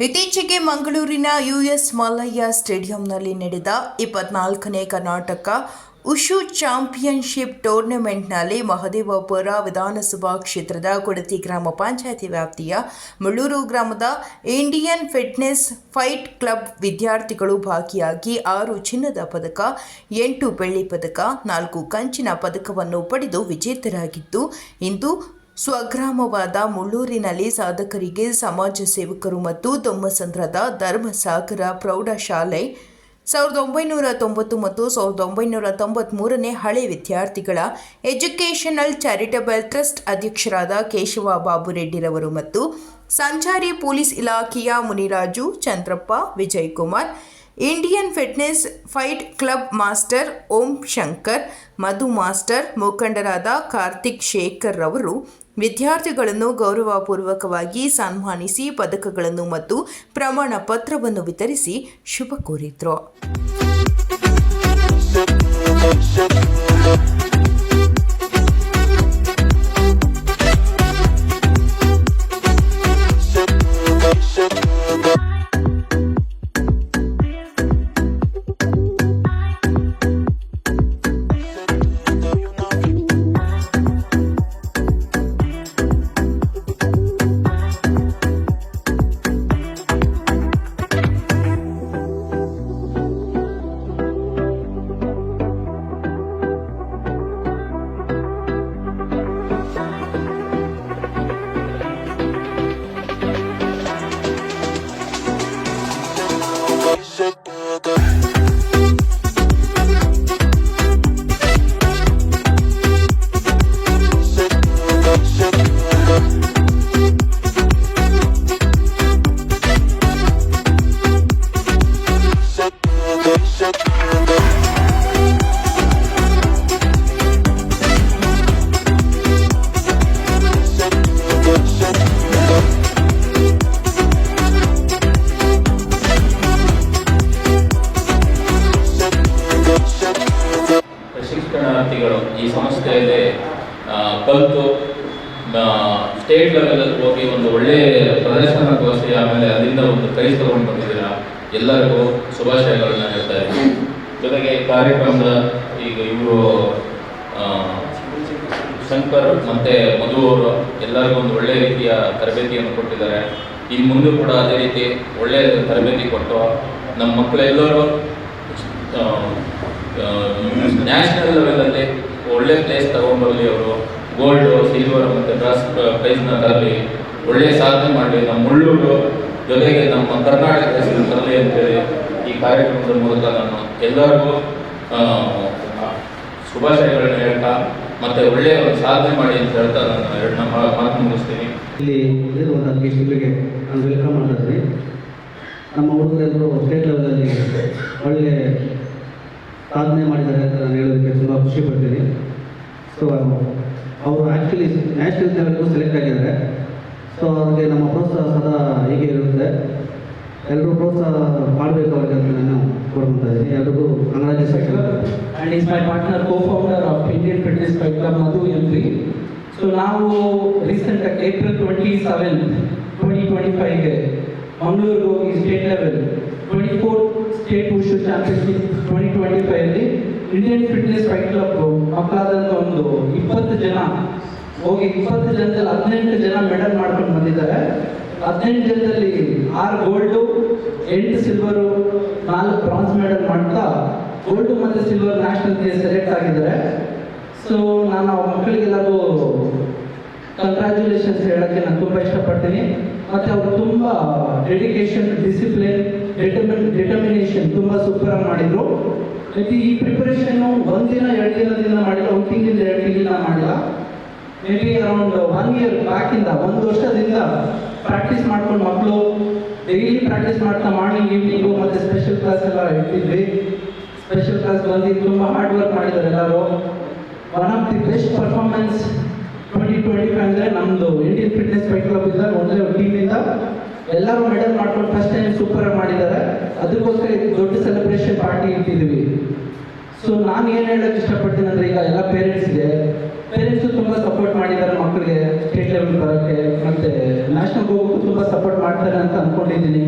ಇತ್ತೀಚೆಗೆ ಮಂಗಳೂರಿನ ಯುಎಸ್ ಮಲ್ಲಯ್ಯ ಸ್ಟೇಡಿಯಂನಲ್ಲಿ ನಡೆದ ಇಪ್ಪತ್ನಾಲ್ಕನೇ ಕರ್ನಾಟಕ ಉಷು ಚಾಂಪಿಯನ್ಶಿಪ್ ಟೂರ್ನಮೆಂಟ್ನಲ್ಲಿ ಮಹದೇವಪುರ ವಿಧಾನಸಭಾ ಕ್ಷೇತ್ರದ ಕೊಡತಿ ಗ್ರಾಮ ಪಂಚಾಯತಿ ವ್ಯಾಪ್ತಿಯ ಮುಳ್ಳೂರು ಗ್ರಾಮದ ಇಂಡಿಯನ್ ಫಿಟ್ನೆಸ್ ಫೈಟ್ ಕ್ಲಬ್ ವಿದ್ಯಾರ್ಥಿಗಳು ಭಾಗಿಯಾಗಿ ಆರು ಚಿನ್ನದ ಪದಕ, ಎಂಟು ಬೆಳ್ಳಿ ಪದಕ, ನಾಲ್ಕು ಕಂಚಿನ ಪದಕವನ್ನು ಪಡೆದು ವಿಜೇತರಾಗಿದ್ದು, ಇಂದು ಸ್ವಗ್ರಾಮವಾದ ಮುಳ್ಳೂರಿನಲ್ಲಿ ಸಾಧಕರಿಗೆ ಸಮಾಜ ಸೇವಕರು ಮತ್ತು ತೊಮ್ಮಸಂದ್ರದ ಧರ್ಮಸಾಗರ ಪ್ರೌಢಶಾಲೆ ಸಾವಿರದ ಒಂಬೈನೂರ ತೊಂಬತ್ತು ಮತ್ತು ಸಾವಿರದ ಒಂಬೈನೂರ ತೊಂಬತ್ತ್ಮೂರನೇ ಹಳೆ ವಿದ್ಯಾರ್ಥಿಗಳ ಎಜುಕೇಷನಲ್ ಚಾರಿಟಬಲ್ ಟ್ರಸ್ಟ್ ಅಧ್ಯಕ್ಷರಾದ ಕೇಶವ ಬಾಬುರೆಡ್ಡಿರವರು ಮತ್ತು ಸಂಚಾರಿ ಪೊಲೀಸ್ ಇಲಾಖೆಯ Muniraju Chandrappa Vijay Kumar Indian fitness fight club master Om Shankar, Madhu master, ಮುಖಂಡರಾದ ಕಾರ್ತಿಕ್ ಶೇಖರ್ ರವರು ವಿದ್ಯಾರ್ಥಿಗಳನ್ನು ಗೌರವಪೂರ್ವಕವಾಗಿ ಸನ್ಮಾನಿಸಿ ಪದಕಗಳನ್ನು ಮತ್ತು ಪ್ರಮಾಣ ಪತ್ರವನ್ನು ವಿತರಿಸಿ ಶುಭ ಕೋರಿದ್ರು. ಕಲಿತು ಸ್ಟೇಟ್ ಲೆವೆಲಲ್ಲಿ ಹೋಗಿ ಒಂದು ಒಳ್ಳೆ ಪ್ರದರ್ಶನ ತೋರಿಸಿ ಆಮೇಲೆ ಅಲ್ಲಿಂದ ಒಂದು ಕೈ ತಗೊಂಡು ಬಂದಿದ್ದೀರಾ? ಎಲ್ಲರಿಗೂ ಶುಭಾಶಯಗಳನ್ನ ಹೇಳ್ತಾ ಇದ್ದೀನಿ. ಜೊತೆಗೆ ಕಾರ್ಯಕ್ರಮದ ಈಗ ಇವರು ಶಂಕರ್ ಮತ್ತೆ ಮಧು ಅವರು ಎಲ್ಲರಿಗೂ ಒಂದು ಒಳ್ಳೆ ರೀತಿಯ ತರಬೇತಿಯನ್ನು ಕೊಟ್ಟಿದ್ದಾರೆ. ಇನ್ನು ಮುಂದೆ ಕೂಡ ಅದೇ ರೀತಿ ಒಳ್ಳೆಯ ತರಬೇತಿ ಕೊಟ್ಟು ನಮ್ಮ ಮಕ್ಕಳೆಲ್ಲರೂ ನ್ಯಾಷನಲ್ ಲೆವೆಲಲ್ಲಿ ಒಳ್ಳೆ ಪ್ಲೇಸ್ ತಗೊಂಡ್ಬರಲಿ ಅವರು. ಗೋಲ್ಡು ಸಿಲ್ವರ್ ಮತ್ತು ಬ್ರಾಸ್ ಪ್ರೈಸ್ನ ತರಲಿ ಒಳ್ಳೆಯ ಸಾಧನೆ ಮಾಡಲಿ ನಮ್ಮ ಮುಳ್ಳೂರು ಜೊತೆಗೆ ನಮ್ಮ ಕರ್ನಾಟಕ ಹೆಸರು ತರಲಿ ಅಂತೇಳಿ ಈ ಕಾರ್ಯಕ್ರಮದ ಮೂಲಕ ನಾನು ಎಲ್ಲರಿಗೂ ಶುಭಾಶಯಗಳನ್ನ ಹೇಳ್ತಾ ಮತ್ತೆ ಒಳ್ಳೆಯ ಒಂದು ಸಾಧನೆ ಮಾಡಿ ಅಂತ ಹೇಳ್ತಾ ನಾನು ಎರಡು ನಮ್ಮ ಮಾತು ಮುಗಿಸ್ತೀನಿ. ಇಲ್ಲಿ ಇರುವಂಥ ಗೆಸ್ಟ್ಗಳಿಗೆ ನಾನು ವೆಲ್ಕಮ್ ಮಾಡ್ತೀನಿ ನಮ್ಮ ಹುಡುಗರೆಲ್ಲರೂ ಸ್ಟೇಟ್ ಲೆವೆಲಲ್ಲಿ ಒಳ್ಳೆ ಸಾಧನೆ ಮಾಡಿದ್ದಾರೆ ಅಂತ ನಾನು ಹೇಳೋದಕ್ಕೆ ತುಂಬ ಖುಷಿ ಪಡ್ತೀನಿ. ಸೊ ಅವರು ಆ್ಯಕ್ಚುಲಿ ನ್ಯಾಷನಲ್ ಲೆವೆಲ್ಗೂ ಸೆಲೆಕ್ಟ್ ಆಗಿದ್ದಾರೆ. ಸೊ ಅವ್ರಿಗೆ ನಮ್ಮ ಪ್ರೋತ್ಸಾಹ ಸದಾ ಹೀಗೆ ಇರುತ್ತೆ. ಎಲ್ಲರೂ ಪ್ರೋತ್ಸಾಹ ಮಾಡಬೇಕು ಅವ್ರಿಗೆ ಅಂತ ನಾನು ಕೋರ್ಕೊತಾ ಇದ್ದೀನಿ. ಎಲ್ರಿಗೂ congratulation and is my partner co founder of Indian fitness Fight Madhu Madhu M3. So, ನಾವು recent April twenty seven twenty twenty ಫೈವ್ಗೆ ಮಂಗಳೂರಿಗೆ ಹೋಗಿ state level twenty four state wushu championship twenty twenty ಫೈವಲ್ಲಿ Indian fitness fight club ಮಕ್ಕಳಾದಂಥ ಒಂದು ಇಪ್ಪತ್ತು ಜನ, ಹೋಗಿ ಇಪ್ಪತ್ತು ಜನದಲ್ಲಿ ಹದಿನೆಂಟು ಜನ ಮೆಡಲ್ ಮಾಡ್ಕೊಂಡು ಬಂದಿದ್ದಾರೆ. ಹದಿನೆಂಟು ಜನದಲ್ಲಿ ಆರು ಗೋಲ್ಡು ಎಂಟು ಸಿಲ್ವರು ನಾಲ್ಕು ಬ್ರಾನ್ಸ್ ಮೆಡಲ್ ಮಾಡ್ತಾ ಗೋಲ್ಡ್ ಮತ್ತು ಸಿಲ್ವರ್ ನ್ಯಾಷನಲ್ಗೆ ಸೆಲೆಕ್ಟ್ ಆಗಿದ್ದಾರೆ. ಸೊ ನಾನು ಆ ಮಕ್ಕಳಿಗೆಲ್ಲರೂ ಕಂಗ್ರ್ಯಾಚುಲೇಷನ್ಸ್ ಹೇಳೋಕ್ಕೆ ನಾನು ತುಂಬ ಇಷ್ಟಪಡ್ತೀನಿ. ಮತ್ತು ಅವರು ತುಂಬ ಡೆಡಿಕೇಶನ್ ಡಿಸಿಪ್ಲಿನ್ ಡಿಟರ್ಮಿನ್ ಡಿಟರ್ಮಿನೇಷನ್ ತುಂಬ ಸೂಪರಾಗಿ ಮಾಡಿದರು. ಮತ್ತು ಈ ಪ್ರಿಪರೇಷನ್ ಒಂದಿನ ಎರಡು ದಿನದಿಂದ ಮಾಡಿಲ್ಲ, ಒಂದು ತಿಂಗಳಿಂದ ಎರಡು ತಿಂಗಳಿಂದ ಮಾಡಿಲ್ಲ. May be around one year ಬ್ಯಾಕಿಂದ ಒಂದು ವರ್ಷದಿಂದ ಪ್ರಾಕ್ಟೀಸ್ ಮಾಡ್ಕೊಂಡು ಮಕ್ಕಳು ಡೈಲಿ ಪ್ರಾಕ್ಟೀಸ್ ಮಾಡ್ತಾ ಮಾರ್ನಿಂಗ್ ಈವ್ನಿಂಗು ಮತ್ತು ಸ್ಪೆಷಲ್ ಕ್ಲಾಸ್ ಎಲ್ಲ ಇಟ್ಟಿದ್ವಿ. ಸ್ಪೆಷಲ್ ಕ್ಲಾಸ್ ಬಂದು ತುಂಬ ಹಾರ್ಡ್ ವರ್ಕ್ ಮಾಡಿದ್ದಾರೆ ಎಲ್ಲರೂ. One of the best performance twenty twenty five ಅಂದರೆ ನಮ್ಮದು ಇಂಡಿಯನ್ ಫಿಟ್ನೆಸ್ ಫೈಟ್ ಕ್ಲಬ್ ಇದ್ದಾಗ ಒಂದೇ ಟೀಮಿಂದ ಎಲ್ಲರೂ ಮೆಡಲ್ ಮಾಡ್ಕೊಂಡು ಫಸ್ಟ್ ಟೈಮ್ ಸೂಪರ್ ಮಾಡಿದ್ದಾರೆ. ಅದಕ್ಕೋಸ್ಕರ ಇದು ದೊಡ್ಡ ಸೆಲೆಬ್ರೇಷನ್ ಪಾರ್ಟಿ ಇಟ್ಟಿದ್ವಿ ಸೊ ನಾನು ಏನು ಹೇಳೋಕ್ಕೆ ಇಷ್ಟಪಡ್ತೀನಿ ಅಂದರೆ ಈಗ ಎಲ್ಲ ಪೇರೆಂಟ್ಸ್ಗೆ ಪೇರೆಂಟ್ಸು ತುಂಬ ಸಪೋರ್ಟ್ ಮಾಡಿದ್ದಾರೆ ಮಕ್ಕಳಿಗೆ ಸ್ಟೇಟ್ ಲೆವೆಲ್ ಬರೋಕ್ಕೆ, ಮತ್ತು ನ್ಯಾಷನಲ್ಗೆ ಹೋಗೋಕ್ಕೂ ತುಂಬ ಸಪೋರ್ಟ್ ಮಾಡ್ತಾರೆ ಅಂತ ಅಂದ್ಕೊಂಡಿದ್ದೀನಿ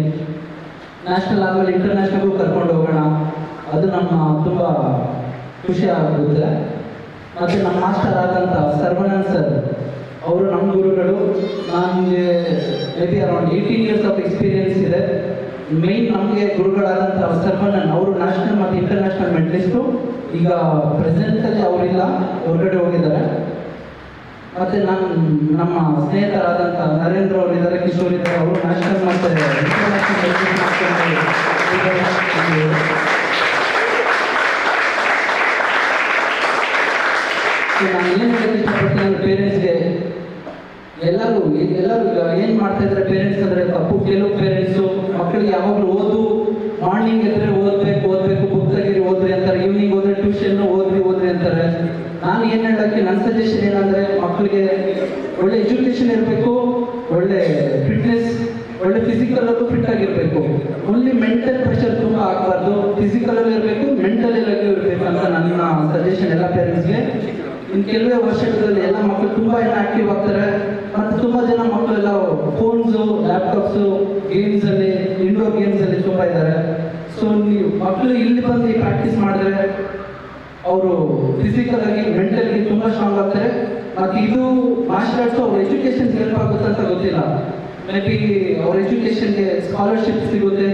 ನ್ಯಾಷನಲ್ ಆದಮೇಲೆ ಇಂಟರ್ನ್ಯಾಷನಲ್ಗೂ ಕರ್ಕೊಂಡು ಹೋಗೋಣ. ಅದು ನಮ್ಮ ತುಂಬ ಖುಷಿ ಆಗುತ್ತೆ ಮತ್ತು ನಮ್ಮ ಮಾಸ್ಟರ್ ಆದಂಥ ಸರ್ವನಂದ್ ಸರ್ ಅವರು ನಮ್ಮ ಗುರುಗಳು ನನಗೆ maybe around eighteen years of experience ಇದೆ. ಮೇನ್ ನಮಗೆ ಗುರುಗಳಾದಂಥ ಸರ್ವನನ್ ಅವರು ನ್ಯಾಷನಲ್ ಮತ್ತು ಇಂಟರ್ನ್ಯಾಷನಲ್ ಮೆಡಲಿಸ್ಟು ಈಗ ಪ್ರೆಸೆಂಟಲ್ಲಿ ಅವರಿಲ್ಲ, ಹೊರಗಡೆ ಹೋಗಿದ್ದಾರೆ. ಮತ್ತು ನಾನು, ನಮ್ಮ ಸ್ನೇಹಿತರಾದಂಥ ನರೇಂದ್ರ ಅವರು ಇದ್ದಾರೆ, ಕಿಶೋರ್ ಇದ್ದಾರೆ, ಅವರು ನ್ಯಾಷನಲ್ ಮತ್ತು ಇಂಟರ್ನ್ಯಾಷನಲ್ ನಾನು ಏನು ಹೇಳಕ್ಕೆ ಇಷ್ಟಪಡ್ತೀನಿ ಅಂದರೆ ಪೇರೆಂಟ್ಸ್ಗೆ ಎಲ್ಲರೂ ಏನು ಮಾಡ್ತಾ ಪೇರೆಂಟ್ಸ್ ಅಂದರೆ ತಪ್ಪು, ಕೆಲವು ಪೇರೆಂಟ್ಸು ಮಕ್ಕಳಿಗೆ ಯಾವಾಗಲೂ ಓದು ಮಾರ್ನಿಂಗ್ ಎದ್ರೆ ಓದಬೇಕು ಓದಬೇಕು ಬುಕ್ ಓದ್ರಿ ಅಂತಾರೆ ಈವ್ನಿಂಗ್ ಹೋದ್ರೆ ಟ್ಯೂಷನ್ ಓದ್ರಿ ಓದ್ರಿ ಅಂತಾರೆ. ನಾನು ಏನು ಹೇಳಕ್ಕೆ ನನ್ನ ಸಜೆಷನ್ ಏನಂದರೆ ಮಕ್ಕಳಿಗೆ ಒಳ್ಳೆ ಎಜುಕೇಷನ್ ಇರಬೇಕು, ಒಳ್ಳೆ ಫಿಟ್ನೆಸ್ ಒಳ್ಳೆ ಫಿಸಿಕಲ್ ಫಿಸಿಕಲ್ಲಲ್ಲೂ ಫಿಟ್ ಆಗಿರಬೇಕು. ಓನ್ಲಿ ಮೆಂಟಲ್ ಪ್ರೆಷರ್ ತುಂಬ ಆಗಬಾರ್ದು. ಅಲ್ಲೂ ಇರಬೇಕು ಮೆಂಟಲಲ್ಲೂ ಇರಬೇಕು ಅಂತ ನನ್ನ ಸಜೆಷನ್ ಎಲ್ಲ ಪೇರೆಂಟ್ಸ್ಗೆ ಇನ್ನು ಕೆಲವೇ ವರ್ಷಗಳಲ್ಲಿ ಎಲ್ಲ ಮಕ್ಕಳು ತುಂಬ ಜನ ಆಕ್ಟಿವ್ ಆಗ್ತಾರೆ. ತುಂಬ ಜನ ಮಕ್ಕಳೆಲ್ಲ ಫೋನ್ಸು ಲ್ಯಾಪ್ಟಾಪ್ಸು ಗೇಮ್ಸಲ್ಲಿ ಇಂಡೋರ್ ಗೇಮ್ಸಲ್ಲಿ ತುಂಬ ಇದ್ದಾರೆ. ಸೊ ನೀವು ಮಕ್ಕಳು ಇಲ್ಲಿ ಬಂದು ಪ್ರಾಕ್ಟೀಸ್ ಮಾಡಿದ್ರೆ ಅವರು ಫಿಸಿಕಲ್ ಆಗಿ ಮೆಂಟಲಿ ತುಂಬ ಸ್ಟ್ರಾಂಗ್ ಆಗ್ತಾರೆ. ಮತ್ತು ಇದು ಮಾರ್ಷಲ್ ಆರ್ಟ್ಸ್ ಅವ್ರ ಎಜುಕೇಶನ್ ಹೆಲ್ಪ್ ಆಗುತ್ತೆ ಅಂತ ಗೊತ್ತಿಲ್ಲ. ಮೇ ಬಿ ಅವ್ರ ಎಜುಕೇಶನ್ಗೆ ಸ್ಕಾಲರ್ಶಿಪ್ ಸಿಗುತ್ತೆ.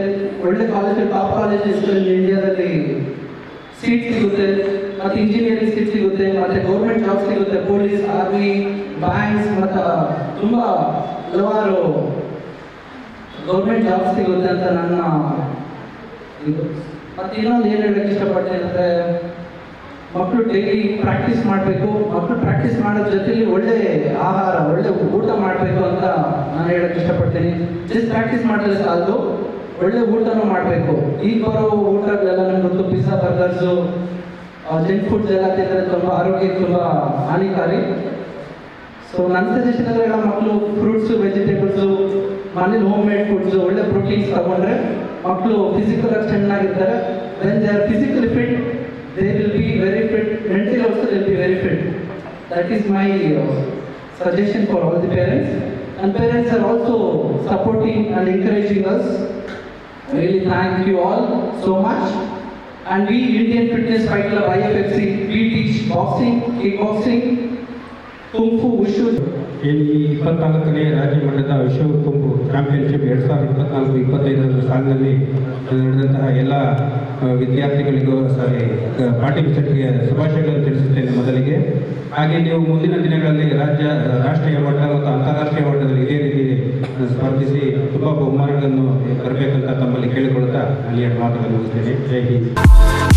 ಒಳ್ಳೆ ಕಾಲೇಜ್ ಟಾಪ್ ಕಾಲೇಜಸ್ ಇಂಡಿಯಾದಲ್ಲಿ ಸೀಟ್ ಸಿಗುತ್ತೆ. ಮತ್ತು ಇಂಜಿನಿಯರಿಂಗ್ ಸ್ಕಿಲ್ ಸಿಗುತ್ತೆ, ಮತ್ತೆ ಗೌರ್ಮೆಂಟ್ ಜಾಬ್ ಸಿಗುತ್ತೆ ಪೊಲೀಸ್ ಆರ್ಮಿ ಬ್ಯಾಂಕ್ಸ್ ಮತ್ತು ತುಂಬ ಹಲವಾರು ಗೌರ್ಮೆಂಟ್ ಜಾಬ್ ಸಿಗುತ್ತೆ ಅಂತ ನನ್ನ ಇದು. ಮತ್ತು ಇನ್ನೊಂದು ಏನು ಹೇಳಕ್ಕೆ ಇಷ್ಟಪಡ್ತೀನಿ ಅಂದರೆ ಮಕ್ಕಳು ಡೈಲಿ ಪ್ರಾಕ್ಟೀಸ್ ಮಾಡಬೇಕು. ಮಕ್ಕಳು ಪ್ರಾಕ್ಟೀಸ್ ಮಾಡೋದ್ರ ಜೊತೆಲಿ ಒಳ್ಳೆ ಆಹಾರ, ಒಳ್ಳೆ ಊಟ ಮಾಡಬೇಕು ಅಂತ ನಾನು ಹೇಳಕ್ಕೆ ಇಷ್ಟಪಡ್ತೀನಿ. ಜಸ್ಟ್ ಪ್ರಾಕ್ಟೀಸ್ ಮಾಡಿದ್ರೆ ಸಾಲದು. ಒಳ್ಳೆ ಊಟನೂ ಮಾಡಬೇಕು. ಈಗ ಬರೋ ಊಟಗಳೆಲ್ಲ ನಮ್ಗೆ ಗೊತ್ತು. ಪಿಜ್ಜಾ ಬರ್ಗರ್ಸು ಜಂಕ್ ಫುಡ್ಸ್ ಎಲ್ಲ ತಿಂದರೆ ತುಂಬ ಆರೋಗ್ಯಕ್ಕೆ ತುಂಬ ಹಾನಿಕಾರಿ. ಸೊ ನನ್ನ ಸಜೆಷನ್ ಅಂದರೆ ಎಲ್ಲ ಮಕ್ಕಳು ಫ್ರೂಟ್ಸು ವೆಜಿಟೇಬಲ್ಸು ಮನೇಲಿ ಹೋಮ್ ಮೇಡ್ ಫುಡ್ಸು ಒಳ್ಳೆ ಪ್ರೋಟೀನ್ಸ್ ತಗೊಂಡ್ರೆ ಮಕ್ಕಳು ಫಿಸಿಕಲ್ ಆಗಿ ಚೆನ್ನಾಗಿರ್ತಾರೆ. Then they are physically fit they will be very fit mentally also will be very fit that is my suggestion for all the parents and parents are also supporting and encouraging us really thank you all so much. And we Indian Fitness Fight Club IFFC, we teach boxing, kickboxing, kung fu, wushu. ಇಲ್ಲಿ ಇಪ್ಪತ್ನಾಲ್ಕನೇ ರಾಜ್ಯ ಮಟ್ಟದ ವಿಶ್ವ ಕುಂಪು championship ಎರಡು ಸಾವಿರದ ಇಪ್ಪತ್ನಾಲ್ಕು ಇಪ್ಪತ್ತೈದರ ಸಾಲಿನಲ್ಲಿ ನಡೆದಂತಹ ಎಲ್ಲ ವಿದ್ಯಾರ್ಥಿಗಳಿಗೂ ಸಾರಿ ಪಾರ್ಟಿಸಿಪೆಂಟ್ಗೆ ಶುಭಾಶಯಗಳನ್ನು ತಿಳಿಸುತ್ತೇನೆ ಮೊದಲಿಗೆ ಹಾಗೆ ನೀವು ಮುಂದಿನ ದಿನಗಳಲ್ಲಿ ರಾಜ್ಯ ರಾಷ್ಟ್ರೀಯ ಮಟ್ಟ ಮತ್ತು ಅಂತಾರಾಷ್ಟ್ರೀಯ ಮಟ್ಟದಲ್ಲಿ ಇದೇ ರೀತಿ ಸ್ಪರ್ಧಿಸಿ ತುಂಬ ಬಹುಮಾನಗಳನ್ನು ಬರಬೇಕಂತ ತಮ್ಮಲ್ಲಿ ಕೇಳಿಕೊಳ್ತಾ ಅಲ್ಲಿ ಎರಡು ಮಾತುಗಳನ್ನು ಮುಗಿಸ್ತೇನೆ. ಜೈ ಹಿಂದ್.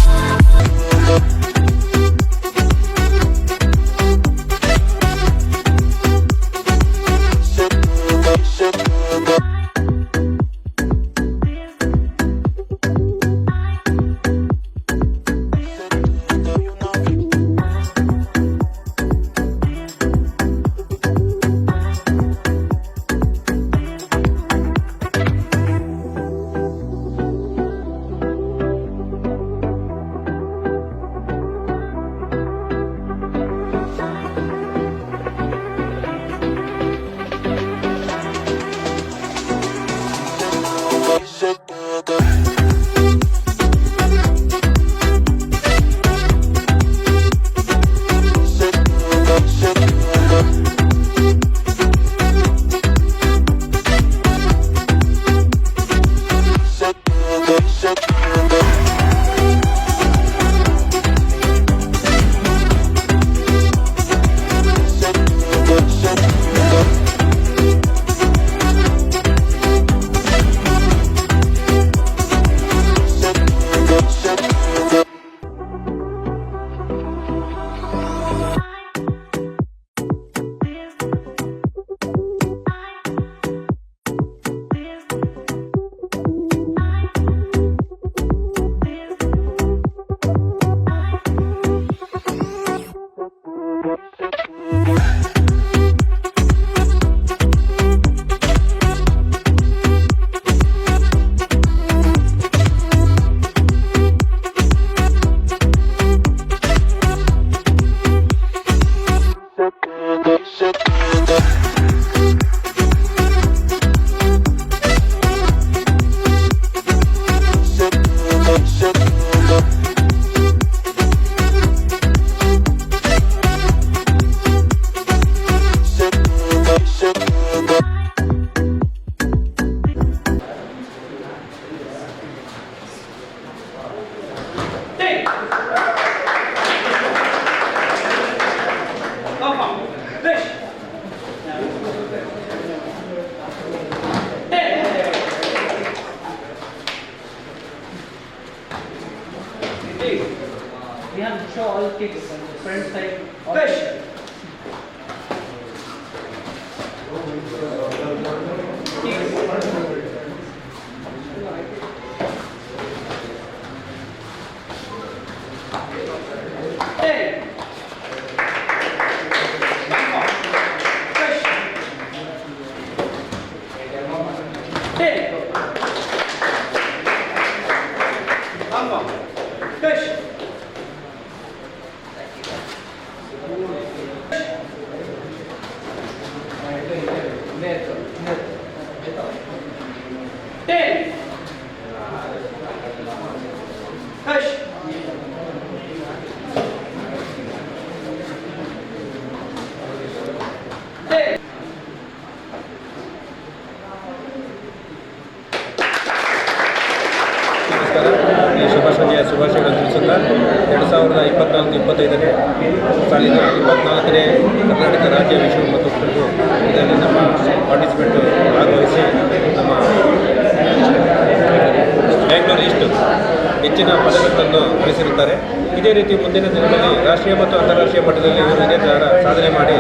ಸಾಧನೆ ಮಾಡಿ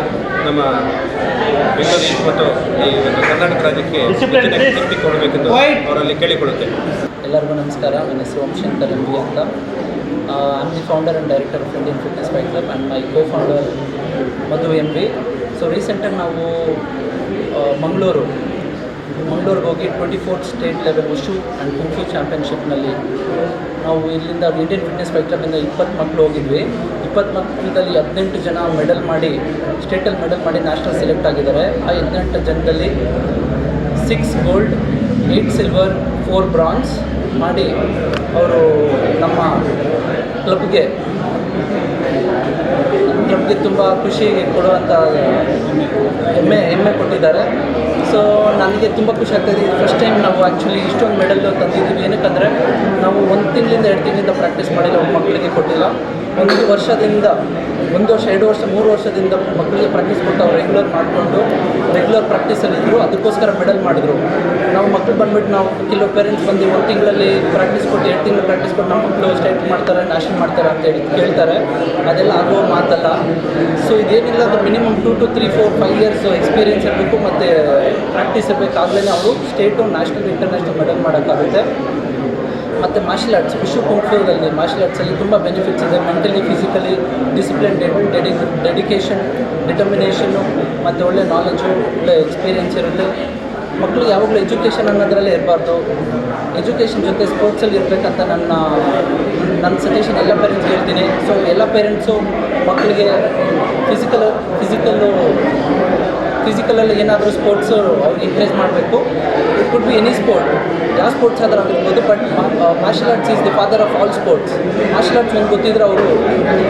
ನಮ್ಮ ಬೆಂಗಳೂರು ಮತ್ತು ಈ ಒಂದು ಕರ್ನಾಟಕ ರಾಜ್ಯಕ್ಕೆ ಶಕ್ತಿ ಕೊಡಬೇಕೆಂದು ಅವರಲ್ಲಿ ಕೇಳಿಕೊಳ್ಳುತ್ತೇನೆ ಎಲ್ಲರಿಗೂ ನಮಸ್ಕಾರ. ನನ್ನ ಹೆಸರು ಓಂಶಂಕರ್ ಎಂ ಬಿ ಅಂತ. I am the founder and director of Indian fitness fight club and my co founder Madhu M B so ರೀಸೆಂಟಾಗಿ ನಾವು ಮಂಗಳೂರು ಮಂಗಳೂರಿಗೆ ಹೋಗಿ twenty fourth state level wushu and kung fu ಚಾಂಪಿಯನ್ಶಿಪ್ನಲ್ಲಿ ನಾವು ಇಲ್ಲಿಂದ ಇಂಡಿಯನ್ ಫಿಟ್ನೆಸ್ ಫೈಟ್ ಇಪ್ಪತ್ತು ಮಕ್ಕಳು ಹೋಗಿದ್ವಿ. ಇಪ್ಪತ್ತು ಮಕ್ಕಳಲ್ಲಿ ಹದಿನೆಂಟು ಜನ ಮೆಡಲ್ ಮಾಡಿ, ಸ್ಟೇಟಲ್ಲಿ ಮೆಡಲ್ ಮಾಡಿ ನ್ಯಾಷನಲ್ ಸೆಲೆಕ್ಟ್ ಆಗಿದ್ದಾರೆ. ಆ ಹದಿನೆಂಟು ಜನದಲ್ಲಿ six gold eight silver four bronze ಮಾಡಿ ಅವರು ನಮ್ಮ ಕ್ಲಬ್ಗೆ ಕ್ಲಬ್ಗೆ ತುಂಬ ಖುಷಿ ಕೊಡುವಂಥ ಹೆಮ್ಮೆ ಹೆಮ್ಮೆ ಕೊಟ್ಟಿದ್ದಾರೆ. ಸೊ ನನಗೆ ತುಂಬ ಖುಷಿ ಆಗ್ತಾಯಿದೆ ಫಸ್ಟ್ ಟೈಮ್ ನಾವು ಆ್ಯಕ್ಚುಲಿ ಇಷ್ಟೊಂದು ಮೆಡಲ್ ತಂದಿದ್ದೀವಿ. ಏನಕ್ಕಂದರೆ, ನಾವು ಒಂದು ತಿಂಗಳಿಂದ ಎರಡು ತಿಂಗಳಿಂದ ಪ್ರಾಕ್ಟೀಸ್ ಮಾಡಿಲ್ಲ, ಒಬ್ಬ ಮಕ್ಕಳಿಗೆ ಕೊಟ್ಟಿಲ್ಲ. ಒಂದು ವರ್ಷದಿಂದ, ಒಂದು ವರ್ಷ, ಎರಡು ವರ್ಷ, ಮೂರು ವರ್ಷದಿಂದ ಮಕ್ಕಳಿಗೆ ಪ್ರಾಕ್ಟೀಸ್ ಕೊಟ್ಟು ಅವ್ರು ರೆಗ್ಯುಲರ್ ಮಾಡಿಕೊಂಡು ರೆಗ್ಯುಲರ್ ಪ್ರಾಕ್ಟೀಸಲ್ಲಿದ್ದರು ಅದಕ್ಕೋಸ್ಕರ ಮೆಡಲ್ ಮಾಡಿದ್ರು. ನಾವು ಮಕ್ಕಳು ಬಂದ್ಬಿಟ್ಟು ನಾವು ಕೆಲವು ಪೇರೆಂಟ್ಸ್ ಬಂದು ಒಂದು ತಿಂಗಳಲ್ಲಿ ಪ್ರಾಕ್ಟೀಸ್ ಕೊಟ್ಟು, ಎರಡು ತಿಂಗಳು ಪ್ರಾಕ್ಟೀಸ್ ಕೊಟ್ಟು ನಮ್ಮ ಮಕ್ಕಳು ಸ್ಟೇಟ್ ಮಾಡ್ತಾರೆ ನ್ಯಾಷನಲ್ ಮಾಡ್ತಾರೆ ಅಂತ ಹೇಳಿ ಕೇಳ್ತಾರೆ. ಅದೆಲ್ಲ ಆಗುವ ಮಾತಲ್ಲ. ಸೊ ಇದೇನಿಲ್ಲ, ಅದು minimum two two three four five years experience ಇರಬೇಕು, ಮತ್ತು ಪ್ರಾಕ್ಟೀಸ್ ಇರಬೇಕಾಗಲೇ ಅವರು ಸ್ಟೇಟು ನ್ಯಾಷನಲ್ ಇಂಟರ್ನ್ಯಾಷನಲ್ ಮೆಡಲ್ ಮಾಡೋಕ್ಕಾಗುತ್ತೆ. ಮತ್ತು ಮಾರ್ಷಲ್ ಆರ್ಟ್ಸ್ ವಿಶ್ವ ಕುಂಫುದಲ್ಲಿ ಮಾರ್ಷಲ್ ಆರ್ಟ್ಸಲ್ಲಿ ತುಂಬ ಬೆನಿಫಿಟ್ಸ್ ಇದೆ. ಮೆಂಟಲಿ ಫಿಸಿಕಲಿ ಡಿಸಿಪ್ಲಿನ್ ಡೆಡಿ ಡೆಡಿಕೇಷನ್ ಡಿಟರ್ಮಿನೇಷನ್ನು ಮತ್ತು ಒಳ್ಳೆ ನಾಲೆಜು ಒಳ್ಳೆ ಎಕ್ಸ್ಪೀರಿಯೆನ್ಸ್ ಇರುತ್ತೆ. ಮಕ್ಕಳು ಯಾವಾಗಲೂ ಎಜುಕೇಷನ್ ಅನ್ನೋದರಲ್ಲೇ ಇರಬಾರ್ದು. ಎಜುಕೇಷನ್ ಜೊತೆ ಸ್ಪೋರ್ಟ್ಸಲ್ಲಿ ಇರಬೇಕಂತ ನನ್ನ ನನ್ನ ಸಜೆಷನ್ ಎಲ್ಲ ಪೇರೆಂಟ್ಸ್ಗೆ ಹೇಳ್ತೀನಿ ಸೊ ಎಲ್ಲ ಪೇರೆಂಟ್ಸು ಮಕ್ಕಳಿಗೆ ಫಿಸಿಕಲ್ ಫಿಸಿಕಲ್ಲು ಫಿಸಿಕಲಲ್ಲಿ ಏನಾದರೂ ಸ್ಪೋರ್ಟ್ಸು ಅವ್ರಿಗೆ ಎಂಕರೇಜ್ ಮಾಡಬೇಕು. It could be any sport ಯಾವ ಸ್ಪೋರ್ಟ್ಸ್ ಆದರೂ ಆಗಿರ್ಬೋದು but martial arts is the father of all sports martial arts ಒಂದು ಗೊತ್ತಿದ್ರೆ ಅವರು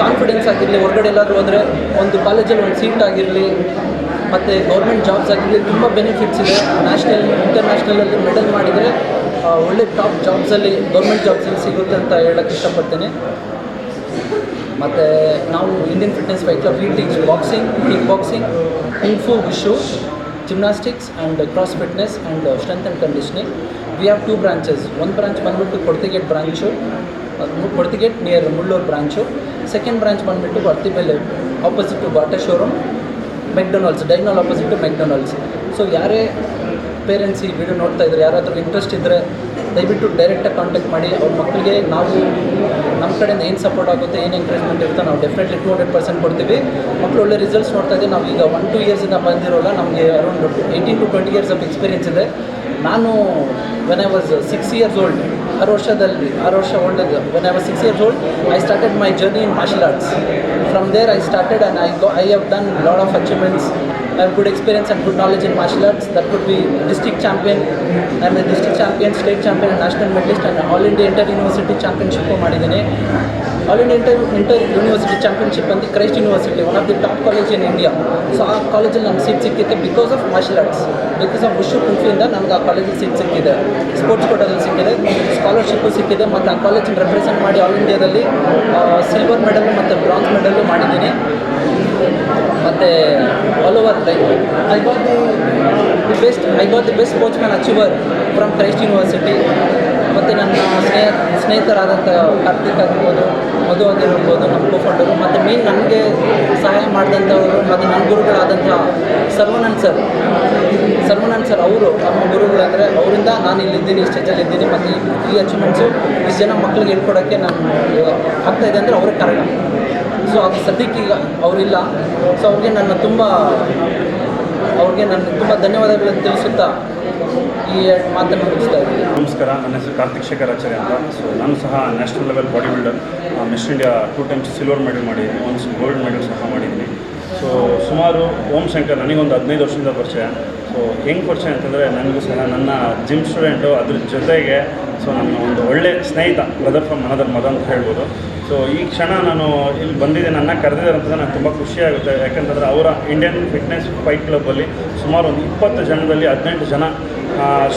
ಕಾನ್ಫಿಡೆನ್ಸ್ ಆಗಿರಲಿ, ಹೊರಗಡೆ ಎಲ್ಲಾದರೂ ಹೋದರೆ ಒಂದು ಕಾಲೇಜಲ್ಲಿ ಒಂದು ಸೀಟ್ ಆಗಿರಲಿ, ಮತ್ತು ಗೌರ್ಮೆಂಟ್ ಜಾಬ್ಸ್ ಆಗಿರಲಿ, ತುಂಬ ಬೆನಿಫಿಟ್ಸ್ ಇದೆ. ನ್ಯಾಷನಲ್ ಇಂಟರ್ನ್ಯಾಷನಲಲ್ಲಿ ಮೆಡಲ್ ಮಾಡಿದರೆ ಒಳ್ಳೆ ಟಾಪ್ ಜಾಬ್ಸಲ್ಲಿ ಗೌರ್ಮೆಂಟ್ ಜಾಬ್ಸಲ್ಲಿ ಸಿಗುತ್ತೆ ಅಂತ ಹೇಳಕ್ಕೆ ಇಷ್ಟಪಡ್ತೇನೆ. ಮತ್ತು ನಾವು Indian fitness fight club teach boxing kick boxing kung fu wushu gymnastics and cross fitness and strength and conditioning we have two branches ಒಂದು ಬ್ರಾಂಚ್ ಬಂದುಬಿಟ್ಟು Kodathi gate branch Kodathi gate near Mulluru branch second branch ಬಂದುಬಿಟ್ಟು ಮೇಲೆ opposite to Bata showroom McDonald's ಡೈನಾಲ್ opposite to McDonald's so ಯಾರೇ parents ಈ video ನೋಡ್ತಾ ಇದ್ದಾರೆ ಯಾರಾದರೂ interest ಇದ್ದರೆ ದಯವಿಟ್ಟು ಡೈರೆಕ್ಟಾಗಿ ಕಾಂಟ್ಯಾಕ್ಟ್ ಮಾಡಿ, ಅವ್ರ ಮಕ್ಕಳಿಗೆ ನಾವು ನಮ್ಮ ಕಡೆಯಿಂದ ಏನು ಸಪೋರ್ಟ್ ಆಗುತ್ತೆ, ಏನು ಎಂಕರೇಜ್ಮೆಂಟ್ ಇರುತ್ತೆ ನಾವು ಡೆಫಿನೆಟ್ಲಿ ಟು ಹಂಡ್ರೆಡ್ ಪರ್ಸೆಂಟ್ ಕೊಡ್ತೀವಿ. ಮಕ್ಕಳು ಒಳ್ಳೆ ರಿಸಲ್ಟ್ಸ್ ನೋಡ್ತಾ ಇದ್ದೀವಿ. ನಾವು ಈಗ ಒನ್ ಟು ಇಯರ್ಸಿಂದ ಬಂದಿರೋಲ್ಲ, ನಮಗೆ around eighteen to twenty years of experience ಇದೆ. ನಾನು when I was six years old ಆರು ವರ್ಷದಲ್ಲಿ ಆರು ವರ್ಷ old when I was six years old I started my journey in martial arts from there I started and I go I have done lot of achievements I have good experience and good knowledge in martial arts. That could be district champion. I am a district champion, state champion, and national medalist, and all India inter university championship ಮಾಡಿದ್ದೀನಿ. All India inter university championship ಅಂತ Christ University one of the top college in India so ಆ ಕಾಲೇಜಲ್ಲಿ ನಮ್ಗೆ seat ಸಿಕ್ಕಿದೆ because of martial arts because of ವಿಶ್ವ ಕುಂಫಿಯಿಂದ ನಮ್ಗೆ ಆ ಕಾಲೇಜಲ್ಲಿ ಸೀಟ್ ಸಿಕ್ಕಿದೆ. ಸ್ಪೋರ್ಟ್ಸ್ ಕೋಟದಲ್ಲಿ ಸಿಕ್ಕಿದೆ. ಸ್ಕಾಲರ್ಶಿಪ್ಪು ಸಿಕ್ಕಿದೆ. ಮತ್ತು ಆ ಕಾಲೇಜನ್ನ ರೆಪ್ರೆಸೆಂಟ್ ಮಾಡಿ ಆಲ್ ಇಂಡಿಯಾದಲ್ಲಿ ಸಿಲ್ವರ್ ಮೆಡಲು ಮತ್ತು ಬ್ರಾನ್ಸ್ ಮೆಡಲು ಮಾಡಿದ್ದೀನಿ. ಮತ್ತು all over like I got the the best I got the best coach man achiever from Christ University ಮತ್ತು ನನ್ನ ಸ್ನೇಹ ಸ್ನೇಹಿತರಾದಂಥ ಕಾರ್ತಿಕ್ ಆಗಿರ್ಬೋದು, ಮಧು ಆಗಿರ್ಬೋದು ನಮ್ಮ ಕೋಫಂಡರು ಮತ್ತು ಮೇನ್ ನನಗೆ ಸಹಾಯ ಮಾಡಿದಂಥವರು ಮತ್ತು ನನ್ನ ಗುರುಗಳಾದಂಥ ಸರ್ವನಂದ್ ಸರ್ ಸರ್ವನಂದ್ ಸರ್ ಅವರು, ನಮ್ಮ ಗುರುಗಳಂದರೆ ಅವರಿಂದ ನಾನು ಇಲ್ಲಿದ್ದೀನಿ, ಸ್ಟೇಜಲ್ಲಿ ಇದ್ದೀನಿ, ಮತ್ತು ಈ- ಅಚೀವ್ಮೆಂಟ್ಸು ಇಷ್ಟು ಜನ ಮಕ್ಕಳಿಗೆ ಹೇಳ್ಕೊಡೋಕ್ಕೆ ನಾನು ಆಗ್ತಾಯಿದೆ ಅಂದರೆ ಅವರೇ ಕಾರಣ. ಸೊ ಅದು ಸದ್ಯಕ್ಕೆ ಈಗ ಅವರಿಲ್ಲ. ಸೊ ಅವ್ರಿಗೆ ನನ್ನ ತುಂಬ, ಅವ್ರಿಗೆ ನಾನು ತುಂಬ ಧನ್ಯವಾದಗಳನ್ನು ತಿಳಿಸುತ್ತಾ ಈ ಮಾತನ್ನು ಮುಗಿಸ್ತಾ ಇದ್ದೀನಿ. ನಮಸ್ಕಾರ. ನನ್ನ ಹೆಸರು ಕಾರ್ತಿಕ್ ಶೇಖರ್ ಆಚಾರ್ಯ ಅಂತ. ಸೊ ನಾನು ಸಹ national level body builder Miss India two times silver medal ಮಾಡಿದ್ದೀನಿ ಒನ್ಸ್ ಗೋಲ್ಡ್ ಮೆಡಲ್ ಸಹ ಮಾಡಿದ್ದೀನಿ. ಸೊ ಸುಮಾರು ಓಂ ಶಂಕರ್ ನನಗೊಂದು ಹದಿನೈದು ವರ್ಷದಿಂದ ಪರಿಚಯ. ಸೊ ಹೆಂಗೆ ಪರಿಚಯ ಅಂತಂದರೆ ನನಗೂ ಸಹ ನನ್ನ ಜಿಮ್ ಸ್ಟೂಡೆಂಟು ಅದ್ರ ಜೊತೆಗೆ ಸೊ ನನ್ನ ಒಂದು ಒಳ್ಳೆ ಸ್ನೇಹಿತ ಬ್ರದರ್ ಫ್ರಮ್ ಮನದರ್ ಮದ ಅಂತ ಹೇಳ್ಬೋದು. ಸೊ ಈ ಕ್ಷಣ ನಾನು ಇಲ್ಲಿ ಬಂದಿದ್ದೆ, ನನ್ನ ಕರೆದಿದ್ದಾರೆ ಅಂತಂದರೆ ನನಗೆ ತುಂಬ ಖುಷಿಯಾಗುತ್ತೆ ಯಾಕಂತಂದರೆ ಅವರ ಇಂಡಿಯನ್ ಫಿಟ್ನೆಸ್ ಫೈಟ್ ಕ್ಲಬ್ಬಲ್ಲಿ ಸುಮಾರು ಒಂದು ಇಪ್ಪತ್ತು ಜನದಲ್ಲಿ ಹದಿನೆಂಟು ಜನ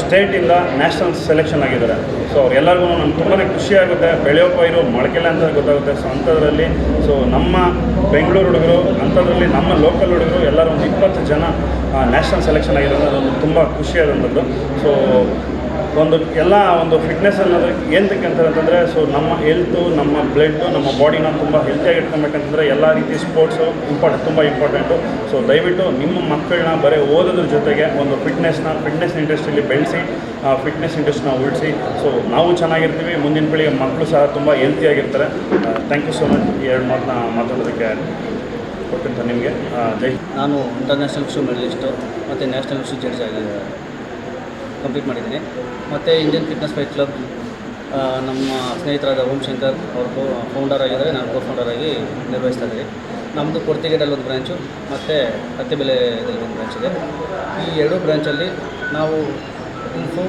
ಸ್ಟೇಟಿಂದ ನ್ಯಾಷನಲ್ ಸೆಲೆಕ್ಷನ್ ಆಗಿದ್ದಾರೆ. ಸೊ ಅವ್ರೆಲ್ಲರಿಗೂ ನಮ್ಗೆ ತುಂಬಾ ಖುಷಿಯಾಗುತ್ತೆ. ಬೆಳೆಯೋ ಪೈರು ಮೊಳಕೆಲ್ಲ ಅಂತ ಗೊತ್ತಾಗುತ್ತೆ. ಸೊ ಅಂಥದ್ರಲ್ಲಿ ಸೊ ನಮ್ಮ ಬೆಂಗಳೂರು ಹುಡುಗರು ಅಂಥದ್ರಲ್ಲಿ ನಮ್ಮ ಲೋಕಲ್ ಹುಡುಗರು, ಎಲ್ಲರೂ ಒಂದು ಇಪ್ಪತ್ತು ಜನ ನ್ಯಾಷನಲ್ ಸೆಲೆಕ್ಷನ್ ಆಗಿರೋದು ಅದೊಂದು ತುಂಬ ಖುಷಿಯಾದಂಥದ್ದು. ಸೊ ಒಂದು ಎಲ್ಲ ಒಂದು ಫಿಟ್ನೆಸ್ ಅನ್ನೋದು ಏನಕ್ಕೆ ಅಂತಂದರೆ ಸೊ ನಮ್ಮ ಹೆಲ್ತು ನಮ್ಮ ಬ್ಲಡ್ಡು ನಮ್ಮ ಬಾಡಿನ ತುಂಬ ಹೆಲ್ತಿಯಾಗಿ ಇಟ್ಕೊಬೇಕಂತಂದರೆ ಎಲ್ಲ ರೀತಿ ಸ್ಪೋರ್ಟ್ಸು ಇಂಪಾರ್ಟೆಂಟ್ ತುಂಬ ಇಂಪಾರ್ಟೆಂಟು ಸೊ ದಯವಿಟ್ಟು ನಿಮ್ಮ ಮಕ್ಕಳನ್ನ ಬರೀ ಓದೋದ್ರ ಜೊತೆಗೆ ಒಂದು ಫಿಟ್ನೆಸ್ನ ಫಿಟ್ನೆಸ್ ಇಂಡಸ್ಟ್ರಿಯಲ್ಲಿ ಬೆಳೆಸಿ ಫಿಟ್ನೆಸ್ ಇಂಡಸ್ಟ್ರಿನ ಉಳಿಸಿ. ಸೊ ನಾವು ಚೆನ್ನಾಗಿರ್ತೀವಿ, ಮುಂದಿನ ಪೀಳಿಗೆ ಮಕ್ಕಳು ಸಹ ತುಂಬ ಹೆಲ್ತಿಯಾಗಿರ್ತಾರೆ ಥ್ಯಾಂಕ್ ಯು ಸೊ ಮಚ್ ಎರಡು ಮಾತನ್ನ ಮಾತಾಡೋದಕ್ಕೆ ಕೊಟ್ಟಂತ ನಿಮಗೆ. ಜೈ ನಾನು ಇಂಟರ್ನ್ಯಾಷನಲ್ ಶೂ ಮೆಡಲಿಸ್ಟು ಮತ್ತು ನ್ಯಾಷನಲ್ ಶೂ ಜಡ್ಜ್ ಆಗಿ ಕಂಪ್ಲೀಟ್ ಮಾಡಿದ್ದೀನಿ. ಮತ್ತು ಇಂಡಿಯನ್ ಫಿಟ್ನೆಸ್ ಫೈಟ್ ಕ್ಲಬ್ ನಮ್ಮ ಸ್ನೇಹಿತರಾದ ಓಂ ಶಂಕರ್ ಅವರು ಫೌಂಡರ್ ಆಗಿದ್ದಾರೆ, ನಾನು ಕೋ ಫೌಂಡರ್ ಆಗಿ ನಿರ್ವಹಿಸ್ತಾ ಇದ್ದೀವಿ ನಮ್ಮದು ಕೊರ್ತಿಗೇಟಲ್ಲಿ ಒಂದು ಬ್ರ್ಯಾಂಚು ಮತ್ತು ಹತ್ತೆಬೆಲೆದಲ್ಲಿ ಒಂದು ಬ್ರ್ಯಾಂಚ್ ಇದೆ. ಈ ಎರಡು ಬ್ರ್ಯಾಂಚಲ್ಲಿ ನಾವು kung fu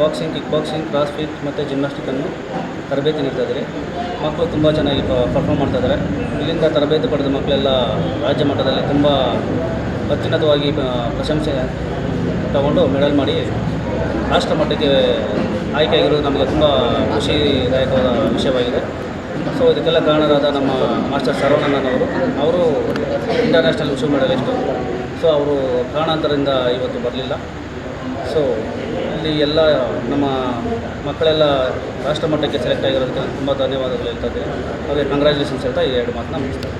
boxing kick boxing cross fit ಮತ್ತು ಜಿಮ್ನಾಸ್ಟಿಕನ್ನು ತರಬೇತಿ ನೀಡ್ತಾ ಇದ್ದೀರಿ. ಮಕ್ಕಳು ತುಂಬ ಚೆನ್ನಾಗಿ ಪರ್ಫಾರ್ಮ್ ಮಾಡ್ತಾ ಇದ್ದಾರೆ. ಇಲ್ಲಿಂದ ತರಬೇತಿ ಪಡೆದ ಮಕ್ಕಳೆಲ್ಲ ರಾಜ್ಯ ಮಟ್ಟದಲ್ಲಿ ತುಂಬ ಅತ್ಯುನ್ನತವಾಗಿ ಪ್ರಶಂಸೆ ತಗೊಂಡು ಮೆಡಲ್ ಮಾಡಿ ರಾಷ್ಟ್ರ ಮಟ್ಟಕ್ಕೆ ಆಯ್ಕೆಯಾಗಿರೋದು ನಮಗೆ ತುಂಬ ಖುಷಿದಾಯಕವಾದ ವಿಷಯವಾಗಿದೆ. ಸೊ ಇದಕ್ಕೆಲ್ಲ ಕಾರಣರಾದ ನಮ್ಮ ಮಾಸ್ಟರ್ ಸರವಣನವರು ಅವರು ಇಂಟರ್ನ್ಯಾಷನಲ್ ವಿಶ್ವ ಮೆಡಲಿಸ್ಟು ಸೊ ಅವರು ಕಾರಣಾಂತರದಿಂದ ಇವತ್ತು ಬರಲಿಲ್ಲ. ಸೊ ಇಲ್ಲಿ ಎಲ್ಲ ನಮ್ಮ ಮಕ್ಕಳೆಲ್ಲ ರಾಷ್ಟ್ರ ಮಟ್ಟಕ್ಕೆ ಸೆಲೆಕ್ಟ್ ಆಗಿರೋದಕ್ಕೆ ನಾನು ತುಂಬ ಧನ್ಯವಾದಗಳು ಹೇಳ್ತಾ ಇದ್ದೀನಿ. ಹಾಗೆ ಕಂಗ್ರ್ಯಾಚುಲೇಷನ್ಸ್ ಹೇಳ್ತಾ ಈ ಎರಡು ಮಾತನ್ನ ಮುಗಿಸ್ತಾರೆ